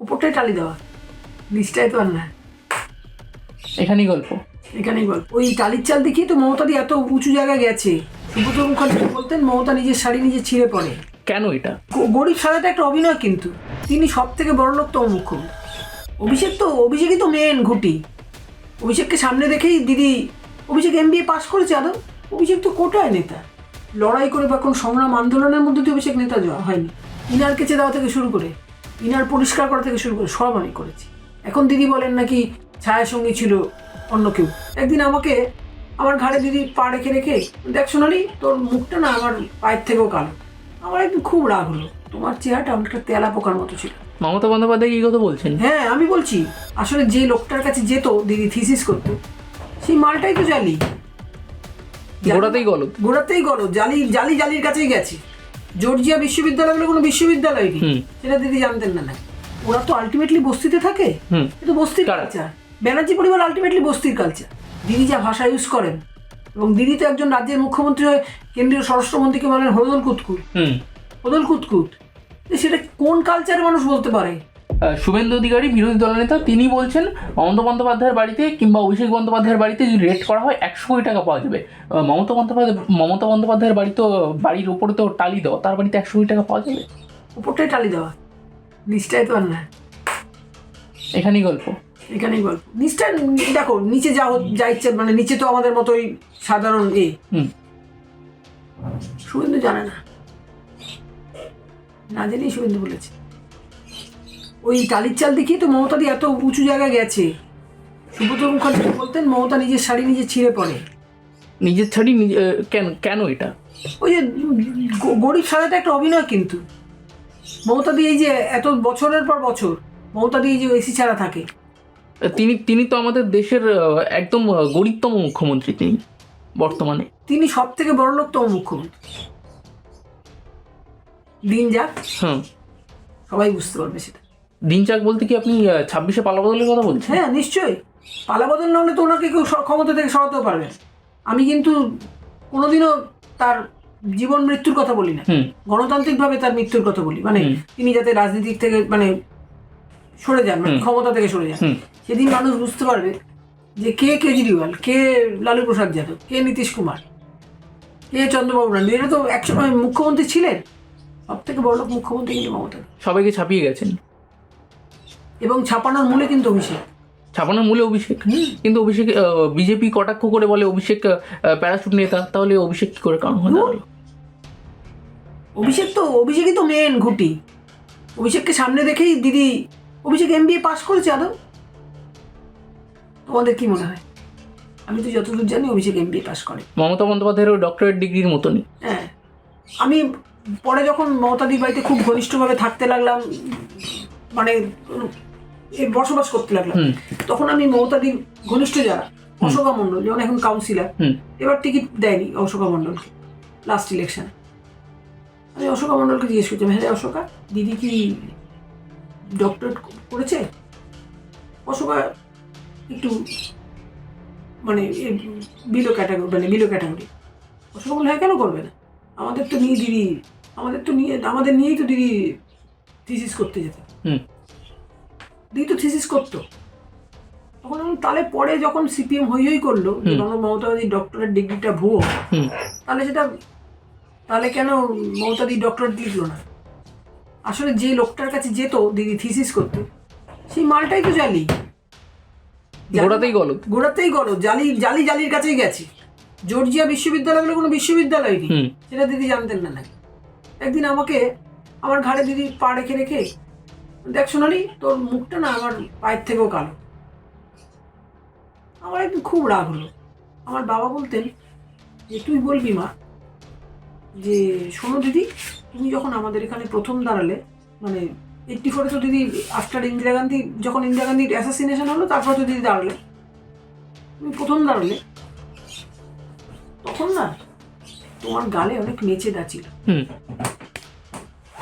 উপরটাই টালি দেওয়া। নিচটাই তো আর না। এখানেই গল্প। এখানেই গল্প। ওই টালির চাল দেখিয়ে তো মমতাদি এত উঁচু জায়গায় গেছে। সুব্রত মুখার্জি বলতেন? মমতা নিজের শাড়ি নিজে ছিঁড়ে পড়ে। কেন এটা? গরিব সাজাটা একটা অভিনয় কিন্তু। তিনি সব থেকে বড় লোক তম মুখ্যমন্ত্রী অভিষেক তো অভিষেকই তো মেন ঘুটি। অভিষেককে সামনে রেখেই দিদি অভিষেক এম বিএ পাশ করেছে আদৌ? অভিষেক তো কোটায় নেতা। লড়াই করে বা কোনো সংগ্রাম আন্দোলনের মধ্যে তো অভিষেক নেতা যাওয়া হয়নি। ইনার কেচে দেওয়া থেকে শুরু করে। ইনার পরিষ্কার করা থেকে শুরু করে সব আমি করেছি। এখন দিদি বলেন নাকি ছায়া সঙ্গী ছিল অন্য কেউ। একদিন আমাকে আমার ঘাড়ে দিদি পা রেখে রেখে দেখ সোনালি তোর মুখটা না আমার পায়ের থেকেও কালো। আমার একদিন খুব রাগ হলো। তোমার চেহারাটা অনেকটা তেলা পোকার মতো ছিল। মমতা বন্দ্যোপাধ্যায় কি কথা বলছেন? হ্যাঁ আমি বলছি আসলে যে লোকটার কাছে যেত দিদি থিসিস করতো সেই মালটাই তো জালি। গোড়াতেই গলত গোড়াতেই গলো জালি জালি জালির কাছেই গেছে। জর্জিয়া বিশ্ববিদ্যালয় বলে কোনো বিশ্ববিদ্যালয় নেই। সেটা দিদি জানতেন না না। ওরা তো আলটিমেটলি বস্তিতে থাকে। এটা বস্তির কালচার ব্যানার্জি পরিবার আলটিমেটলি বস্তির কালচার দিদি যা ভাষা ইউজ করেন এবং দিদি তো একজন রাজ্যের মুখ্যমন্ত্রী হয়ে কেন্দ্রীয় স্বরাষ্ট্রমন্ত্রীকে বলেন হদল কুতকুত। হুম। হদল কুতকুত। সেটা কোন কালচারের মানুষ বলতে পারে? শুভেন্দু অধিকারী বিরোধী দলনেতা তিনি বলছেন মমতা বন্দ্যোপাধ্যায়ের বাড়িতে কিংবা অভিষেক বন্দ্যোপাধ্যায়ের বাড়িতে যদি রেড করা হয় একশো কোটি টাকা পাওয়া যাবে। মমতা বন্দ্যোপাধ্যায় মমতা বন্দ্যোপাধ্যায়ের বাড়ি তো বাড়ির উপরে তো টালি দেওয়া তার বাড়িতে একশো কোটি টাকা পাওয়া যাবে? উপরটাই টালি দেওয়া। নিচটায় তো আর না। এখানেই গল্প। এখানেই গল্প। নিচটা দেখো নিচে যা যা ইচ্ছে মানে নিচে তো আমাদের মতোই সাধারণ এ। শুভেন্দু জানে না। না জেনেই শুভেন্দু বলেছে। ওই টালির চাল দেখিয়ে তো মমতাদি এত উঁচু জায়গায় গেছে। সুব্রত মুখার্জি বলতেন মমতা নিজের শাড়ি নিজে ছিঁড়ে পড়ে। নিজের শাড়ি কেন কেন এটা? ওই যে গরিব সাজাটা একটা অভিনয় কিন্তু। মমতা দিয়ে এই যে এত বছরের পর বছর মমতা দিয়ে এই যে এসি ছাড়া থাকে। তিনি তিনি তো আমাদের দেশের একদম গরিবতম মুখ্যমন্ত্রী তিনি বর্তমানে। তিনি সব থেকে বড় লোকতম মুখ্যমন্ত্রী। দিন যাক। হ্যাঁ সবাই বুঝতে পারবে সেটা। দিনচাক বলতে কি আপনি ছাব্বিশে পালা বদলের কথা বলছেন? হ্যাঁ নিশ্চয়ই। পালাবদল না হলে তো ওনাকে কেউ ক্ষমতা থেকে সরাতেও পারবে আমি কিন্তু কোনোদিনও তার জীবন মৃত্যুর কথা বলি না। গণতান্ত্রিকভাবে তার মৃত্যুর কথা বলি। মানে তিনি যাতে রাজনীতিক থেকে মানে সরে যান মানে ক্ষমতা থেকে সরে যান। সেদিন মানুষ বুঝতে পারবে যে কে কেজরিওয়াল কে লালু প্রসাদ যাদব কে নীতিশ কুমার কে চন্দ্রবাবু নাইডু। এরা তো একসময় মুখ্যমন্ত্রী ছিলেন। সব থেকে বড় মুখ্যমন্ত্রী কিন্তু মমতা। সবাইকে ছাপিয়ে গেছেন। এবং ছাপানোর মূলে কিন্তু অভিষেক। ছাপানোর মূলে অভিষেক? কিন্তু অভিষেক বিজেপি কটাক্ষ করে বলে অভিষেক প্যারাশুট নেতা তাহলে অভিষেক কি করে কারণ হয়ে দাঁড়াল? অভিষেক তো অভিষেকই তো মেন ঘুটি। অভিষেককে সামনে রেখেই দিদি অভিষেক এম পাস করেছে আদৌ? তোমাদের কি মনে হয়? আমি তো যতদূর জানি অভিষেক এম বিএ পাস করে। মমতা বন্দ্যোপাধ্যায়েরও ডক্টরেট ডিগ্রির মতনই। হ্যাঁ। আমি পরে যখন মমতাদির বাড়িতে খুব ঘনিষ্ঠভাবে থাকতে লাগলাম মানে বসবাস করতে লাগলাম তখন আমি মমতাদির ঘনিষ্ঠ যারা অশোকা মণ্ডল যেমন এখন কাউন্সিলর এবার টিকিট দেয়নি অশোকা মণ্ডলকে লাস্ট ইলেকশন আমি অশোকা মণ্ডলকে জিজ্ঞেস করছিলাম হ্যাঁ অশোকা দিদি কি ডক্টরেট করেছে? অশোকা একটু মানে বিলো ক্যাটাগরি মানে বিলো ক্যাটাগরি অশোকা বলে হ্যাঁ কেন করবে না? আমাদের তো নিয়ে দিদি আমাদের তো নিয়ে আমাদের নিয়েই তো দিদি থিসিস করতে যেত। দিদি তো থিসিস করতো। তখন তাহলে পরে যখন সিপিএম হই হই করল যে হুম। বাংলা মমতা ব্যানার্জি ডক্টরেট ডিগ্রিটা ভুয়ো তাহলে সেটা তাহলে কেন মমতাদি ডক্টরেট লিখলো না? আসলে যে লোকটার কাছে যেত দিদি থিসিস করতে সেই মালটাই তো জালি। গোড়াতেই গলত গোড়াতেই গলো জালি জালি জালির কাছেই গেছে। জর্জিয়া বিশ্ববিদ্যালয় বলে কোনো বিশ্ববিদ্যালয় নেই। সেটা দিদি জানতেন না নাকি? একদিন আমাকে আমার ঘাড়ে দিদি পা রেখে রেখে দেখ সোনালি, তোর মুখটা না আমার পায়ের থেকেও কালো। আমার একদিন খুব রাগ হলো। আমার বাবা বলতেন যে, তুই বলবি মা যে, শোনো দিদি, তুমি যখন আমাদের এখানে প্রথম দাঁড়ালে মানে এইটটি ফোরে তো দিদি আফটার ইন্দিরা গান্ধী, যখন ইন্দিরা গান্ধীর অ্যাসাসিনেশন হলো, তারপর তো দিদি দাঁড়ালে। তুমি প্রথম দাঁড়ালে, তখন না তোমার গালে অনেক নেচে হুম।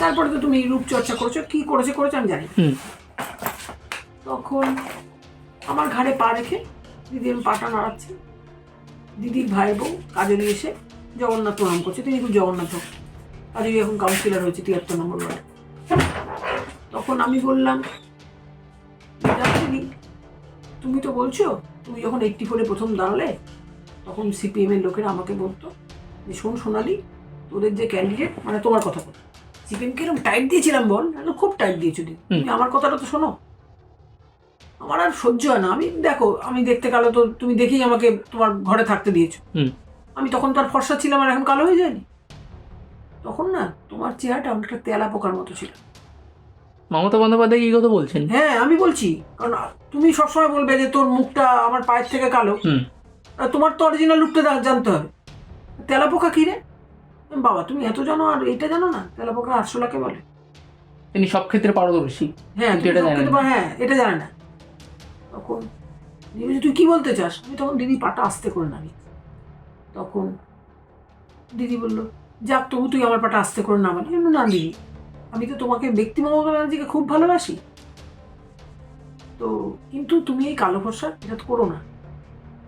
তারপরে তো তুমি রূপচর্চা করেছ কি করেছে করেছ আমি জানি তখন আমার ঘাড়ে পা রেখে দিদি আমি পাটা নাড়াচ্ছি। দিদির ভাই বউ কাজলি এসে জগন্নাথ প্রণাম করছে। তিনি খুব জগন্নাথ। কাজলি এখন কাউন্সিলর হয়েছে তিয়াত্তর নম্বর ওয়ার্ডে। তখন আমি বললাম তুমি তো বলছো তুমি যখন এইটটি ফোরে প্রথম দাঁড়ালে তখন সিপিএমের লোকেরা আমাকে বলতো যে শোন সোনালি তোদের যে ক্যান্ডিডেট মানে তোমার কথা বল সিপিএম কে এরকম টাইট দিয়েছিলাম বল খুব টাইট দিয়েছ তুমি আমার কথাটা তো শোনো। আমার আর সহ্য হয় না। আমি দেখো আমি দেখতে কালো তো তুমি দেখেই আমাকে তোমার ঘরে থাকতে দিয়েছ। আমি তখন তো আর ফর্সা ছিলাম আর এখন কালো হয়ে যায়নি। তখন না তোমার চেহারাটা অনেকটা তেলা পোকার মতো ছিল। মমতা বন্দ্যোপাধ্যায় এই কথা বলছেন? হ্যাঁ আমি বলছি কারণ তুমি সবসময় বলবে যে তোর মুখটা আমার পায়ের থেকে কালো। তোমার তো অরিজিনাল লুকটা জানতে হবে। তেলাপোকা কি রে? বাবা তুমি এত জানো আর এটা জানো না? তেলাপোকা আটশোলাকে বলে। তিনি সব ক্ষেত্রে পারদর্শী। হ্যাঁ তুমি এটা জানে। হ্যাঁ এটা জানে না। তখন দিদি তুই কি বলতে চাস? আমি তখন দিদি পাটা আস্তে করে নামি তখন দিদি বলল যাক তবু তুই আমার পাটা আস্তে করে নামালি। না দিদি আমি তো তোমাকে ব্যক্তি মমতা ব্যানার্জিকে খুব ভালোবাসি। তো কিন্তু তুমি এই কালো ফর্সা এটা তো করো না।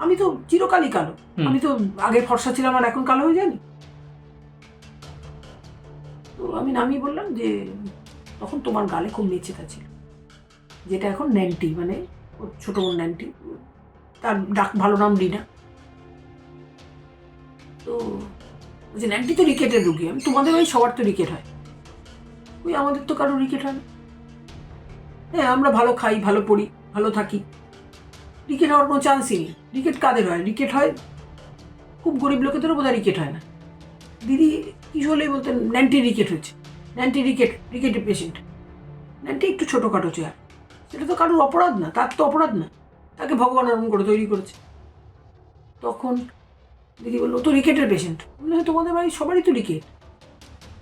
আমি তো চিরকালই কালো। আমি তো আগে ফর্সা ছিলাম আর এখন কালো হয়ে যায়নি। তো আমি নামিয়ে বললাম যে, তখন তোমার গালে খুব মেচেতা ছিল। যেটা এখন ন্যান্টি মানে ছোট বোন ন্যান্টি তার ডাক ভালো নাম রিনা। তো যে ন্যান্টি তো রিকেটের রুগী, আমি তোমাদের ওই সবার তো রিকেট হয়। ওই আমাদের তো কারও রিকেট হয় হ্যাঁ আমরা ভালো খাই, ভালো পড়ি, ভালো থাকি। রিকেট হওয়ার কোনো চান্সই নেই। রিকেট কাদের হয়? রিকেট হয়, খুব গরিব লোকেদেরও বোধহয় রিকেট হয় না। দিদি হলেই বলতেন ন্যান্টি রিকেট হয়েছে। ন্যান্টি রিকেট রিকেটের পেশেন্ট ন্যান্টি একটু ছোটোখাটো চেয়ার সেটা তো কারোর অপরাধ না তার তো অপরাধ না। তাকে ভগবান ওরকম করে তৈরি করেছে। তখন দিদি বলল তো রিকেটের পেশেন্ট বলল "হ্যাঁ, তোমাদের বাড়ি সবারই তো রিকেট।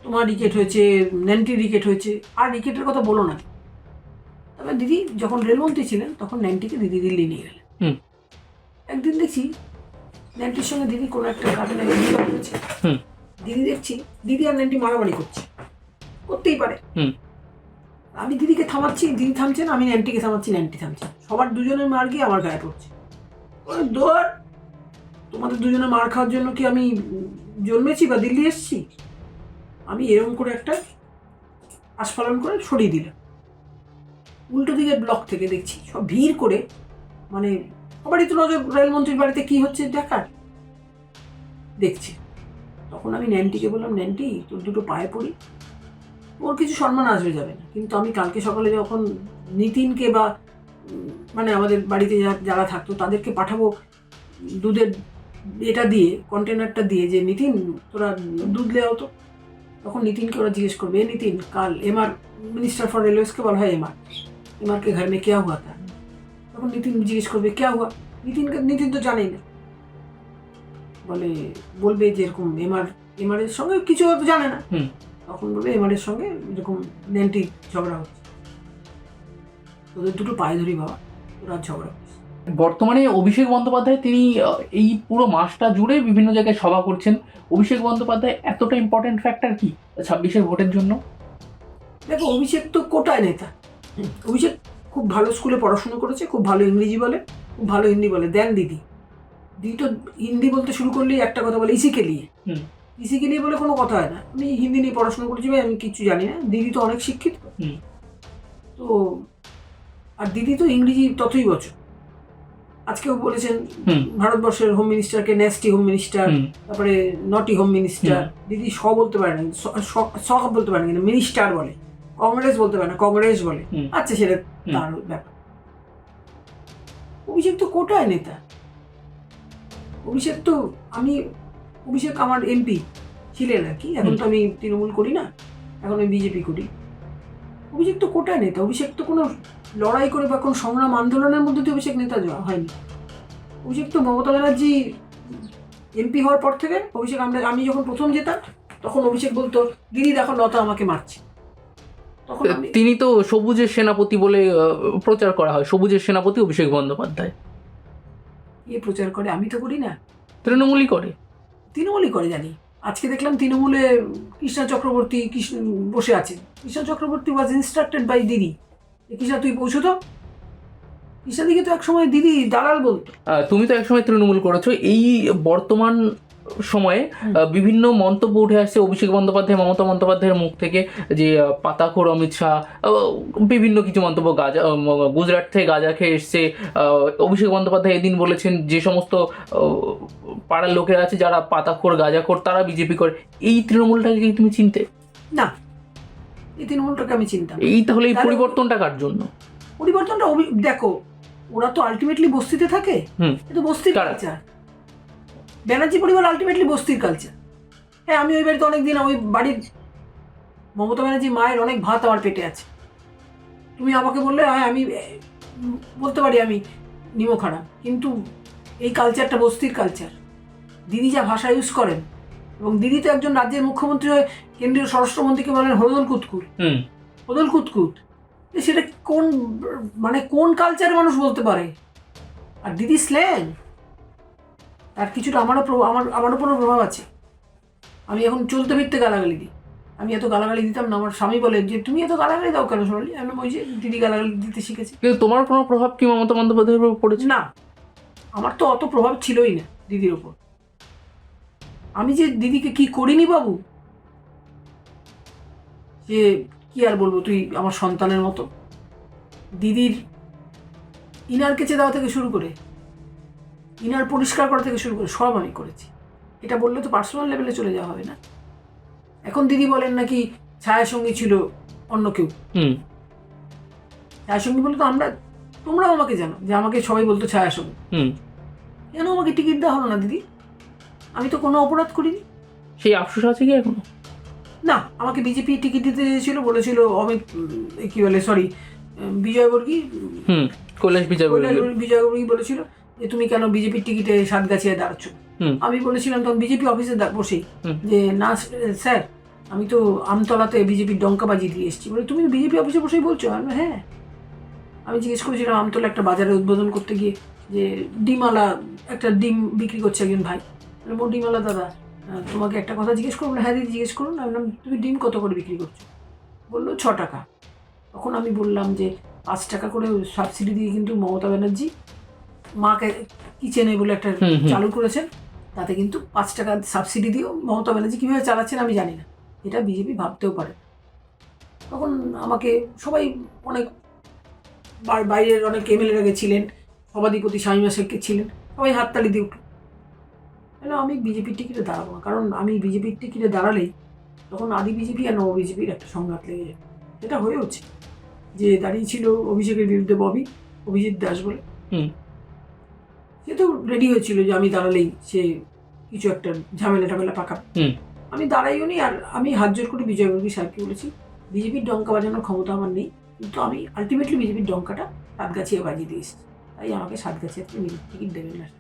তোমার রিকেট হয়েছে ন্যান্টি রিকেট হয়েছে আর রিকেটের কথা বলো না। তবে দিদি যখন রেলমন্ত্রী ছিলেন তখন ন্যান্টিকে দিদি দিল্লি নিয়ে গেলেন। হুম। একদিন দেখছি ন্যান্টির সঙ্গে দিদি কোনো একটা কারণে করেছে। হুম। দিদি দেখছি দিদি আর ন্যান্টি মারামারি করছে। করতেই পারে। হুম। আমি দিদিকে থামাচ্ছি দিদি থামছে না আমি ন্যান্টিকে থামাচ্ছি ন্যান্টি থামছে। সবার দুজনের মার গিয়ে আমার গায়ে পড়ছে। দৌড় তোমাদের দুজনে মার খাওয়ার জন্য কি আমি জন্মেছি বা দিল্লি এসেছি? আমি এরকম করে একটা আস্ফালন করে সরিয়ে দিলাম। উল্টো দিকের ব্লক থেকে দেখছি সব ভিড় করে মানে সবারই তো নজর রেলমন্ত্রীর বাড়িতে কি হচ্ছে দেখার। দেখছি। তখন আমি ন্যান্টিকে বললাম ন্যান্টি তোর দুটো পায়ে পড়ি। ওর কিছু সম্মান আসবে যাবে না। কিন্তু আমি কালকে সকালে যখন নিতিনকে বা মানে আমাদের বাড়িতে যারা থাকতো তাদেরকে পাঠাবো দুধের এটা দিয়ে কন্টেনারটা দিয়ে যে, নিতিন, তোরা দুধ দেওয়া তো। তখন নিতিনকে ওরা জিজ্ঞেস করবে, এ নিতিন, কাল এমআর মিনিস্টার ফর রেলওয়েজকে বলা হয় এমআর। এমআর কে ঘর কেয়া হুয়া তা? তখন নিতিন জিজ্ঞেস করবে, কেয়া হুয়া? নিতিনকে, নিতিন তো জানেই না। বলে বলবে যে এরকম এমআর এমআর এর সঙ্গে কিছু হয়তো জানে না। হুম। তখন বলবে এমআর এর সঙ্গে এরকম নেন্টি ঝগড়া হচ্ছে। ওদের দুটো পায়ে ধরি বাবা ওরা ঝগড়া বর্তমানে অভিষেক বন্দ্যোপাধ্যায় তিনি এই পুরো মাসটা জুড়ে বিভিন্ন জায়গায় সভা করছেন। অভিষেক বন্দ্যোপাধ্যায় এতটা ইম্পর্টেন্ট ফ্যাক্টর কি ছাব্বিশের ভোটের জন্য? দেখো অভিষেক তো কোটায় নেতা। অভিষেক খুব ভালো স্কুলে পড়াশুনো করেছে খুব ভালো ইংরেজি বলে খুব ভালো হিন্দি বলে। দেন দিদি। দিদি তো হিন্দি বলতে শুরু করলেই একটা কথা বলে ইসিকে নিয়ে হুম। ইসিকে নিয়ে বলে কোনো কথা হয় না। আমি হিন্দি নিয়ে পড়াশোনা করেছি ভাই আমি কিছু জানি না। দিদি তো অনেক শিক্ষিত। তো আর দিদি তো ইংরেজি ততই বছর। আজকেও বলেছেন ভারতবর্ষের হোম মিনিস্টারকে ন্যাস্টি হোম। মিনিস্টার তারপরে নটি হোম। মিনিস্টার দিদি স বলতে পারে না স- বলতে পারে না কিন্তু মিনিস্টার বলে। কংগ্রেস বলতে পারে না কংগ্রেস বলে। আচ্ছা সেটা তার ব্যাপার। অভিষেক তো কোটায় নেতা। অভিষেক তো আমি অভিষেক আমার এমপি ছিলেন আর কি। এখন তো আমি তৃণমূল করি না এখন আমি বিজেপি করি। অভিষেক তো কোটায় নেতা অভিষেক তো কোনো লড়াই করে বা কোনো সংগ্রাম আন্দোলনের মধ্যে দিয়ে অভিষেক নেতা হয়নি। অভিষেক তো মমতা ব্যানার্জি এমপি হওয়ার পর থেকে অভিষেক আমরা আমি যখন প্রথম যেতাম তখন অভিষেক বলতো দিদি দেখো লতা আমাকে মারছে। তখন আমি তিনি তো সবুজের সেনাপতি বলে প্রচার করা হয়। সবুজের সেনাপতি অভিষেক বন্দ্যোপাধ্যায়। ইয়ে প্রচার করে আমি তো করি না। তৃণমূলই করে। তৃণমূলই করে জানি। আজকে দেখলাম তৃণমূলে কৃষ্ণা চক্রবর্তী কৃষ্ণ বসে আছে। Krishna Chakraborty was instructed by Didi. এ কৃষ্ণা তুই পৌঁছো তো। কৃষ্ণা দিকে তো একসময় দিদি দালাল বলতো। তুমি তো একসময় তৃণমূল করেছ। এই বর্তমান সময়ে বিভিন্ন মন্তব্য উঠে আসছে অভিষেক বন্দ্যোপাধ্যায় মমতা বন্দ্যোপাধ্যায়ের মুখ থেকে যে পাতাখোর অমিত শাহ বিভিন্ন কিছু মন্তব্য গাজা গুজরাট থেকে গাজা খেয়ে এসছে। অভিষেক বন্দ্যোপাধ্যায় এদিন বলেছেন যে সমস্ত পাড়ার লোকেরা আছে যারা পাতাখোর গাজাখোর তারা বিজেপি করে। এই তৃণমূলটাকে কি তুমি চিনতে? না। এই তৃণমূলটাকে আমি চিনতাম। এই তাহলে এই পরিবর্তনটা কার জন্য? পরিবর্তনটা দেখো ওরা তো আলটিমেটলি বস্তিতে থাকে। হুম। এটা বস্তির কারা? কালচার ব্যানার্জি পরিবার আলটিমেটলি বস্তির কালচার হ্যাঁ আমি ওই বাড়িতে অনেক দিন ওই বাড়ির মমতা ব্যানার্জি মায়ের অনেক ভাত আমার পেটে আছে। তুমি আমাকে বললে হ্যাঁ আমি বলতে পারি আমি নিমো খারাপ কিন্তু এই কালচারটা বস্তির কালচার দিদি যা ভাষা ইউজ করেন এবং দিদি তো একজন রাজ্যের মুখ্যমন্ত্রী হয়ে কেন্দ্রীয় স্বরাষ্ট্রমন্ত্রীকে বলেন হরদল কুতকুর হুম। হদল কুতকুত। সেটা কোন মানে কোন কালচারের মানুষ বলতে পারে? আর দিদি স্ল্যাং তার কিছুটা আমারও প্রভাব আমার আমার উপরও প্রভাব আছে। আমি এখন চলতে ফিরতে গালাগালি দিই। আমি এত গালাগালি দিতাম না আমার স্বামী বলে যে তুমি এত গালাগালি দাও কেন সোনালি? আমি ওই যে দিদি গালাগালি দিতে শিখেছে। কিন্তু তোমার কোনো প্রভাব কি মমতা বন্দ্যোপাধ্যায়ের উপর পড়েছে? না। আমার তো অত প্রভাব ছিলই না দিদির ওপর আমি যে দিদিকে কি করিনি বাবু? যে কি আর বলব তুই আমার সন্তানের মতো। দিদির ইনার কেচে দেওয়া থেকে শুরু করে ইনার পরিষ্কার করা থেকে শুরু করে সব আমি করেছি। এটা বললে তো পার্সোনাল লেভেলে চলে যাওয়া হবে না। এখন দিদি বলেন নাকি ছায়া সঙ্গী ছিল অন্য কেউ। হুম। ছায়া সঙ্গী বলে তো আমরা তোমরাও আমাকে জানো যে আমাকে সবাই বলতো ছায়া সঙ্গী হুম। কেন আমাকে টিকিট দেওয়া হলো না দিদি? আমি তো কোনো অপরাধ করিনি। সেই আফসোস আছে কি এখনও? না আমাকে বিজেপি টিকিট দিতে চেয়েছিল বলেছিল অমিত কি বলে সরি বিজয়বর্গী হুম কৈলাস বিজয় বলে বিজয়বর্গী বলেছিল। যে তুমি কেন বিজেপির টিকিটে সাতগাছিয়া দাঁড়াচ্ছ? আমি বলেছিলাম তখন বিজেপি অফিসে বসেই যে না স্যার আমি তো আমতলাতে বিজেপির ডঙ্কা ডঙ্কাবাজি দিয়ে এসেছি। বলে তুমি বিজেপি অফিসে বসেই বলছো? আমি হ্যাঁ। আমি জিজ্ঞেস করেছিলাম আমতলা একটা বাজারে উদ্বোধন করতে গিয়ে যে ডিমওয়ালা একটা ডিম বিক্রি করছে একজন ভাই। বললাম, ও ডিমওয়ালা দাদা তোমাকে একটা কথা জিজ্ঞেস করুন। হ্যাঁ দিদি জিজ্ঞেস করুন। আমি তুমি ডিম কত করে বিক্রি করছ? বলল ছ টাকা। তখন আমি বললাম যে পাঁচ টাকা করে সাবসিডি দিয়ে কিন্তু মমতা ব্যানার্জি মাকে কিচেনে বলে একটা। চালু করেছেন। তাতে কিন্তু পাঁচ টাকা সাবসিডি দিয়েও মমতা ব্যানার্জি কীভাবে চালাচ্ছেন আমি জানি না। এটা বিজেপি ভাবতেও পারে। তখন আমাকে সবাই অনেক বাইরের অনেক এমএলএরা গেছিলেন সভাধিপতি শামিমা শেখকে ছিলেন সবাই হাততালি দিয়ে উঠল। কেন আমি বিজেপির টিকিটে দাঁড়াবো না? কারণ আমি বিজেপির টিকিটে দাঁড়ালেই তখন আদি বিজেপি আর নব বিজেপির একটা সংঘাত লেগে যায়। সেটা হয়েওছে। যে দাঁড়িয়েছিল অভিষেকের বিরুদ্ধে ববি অভিজিৎ দাস বলে। হুম সে তো রেডি হয়েছিল যে আমি দাঁড়ালেই সে কিছু একটা ঝামেলা টামেলা পাকা। হুম। আমি দাঁড়াইও নি আর আমি হাত জোর করে বিজয়বর্গী সাহেবকে বলেছি বিজেপির ডঙ্কা বাজানোর ক্ষমতা আমার নেই কিন্তু আমি আলটিমেটলি বিজেপির ডঙ্কাটা সাতগাছিয়া বাজিয়ে দিয়ে এসেছি। তাই আমাকে সাতগাছিয়াতে টিকিট দেবেন না।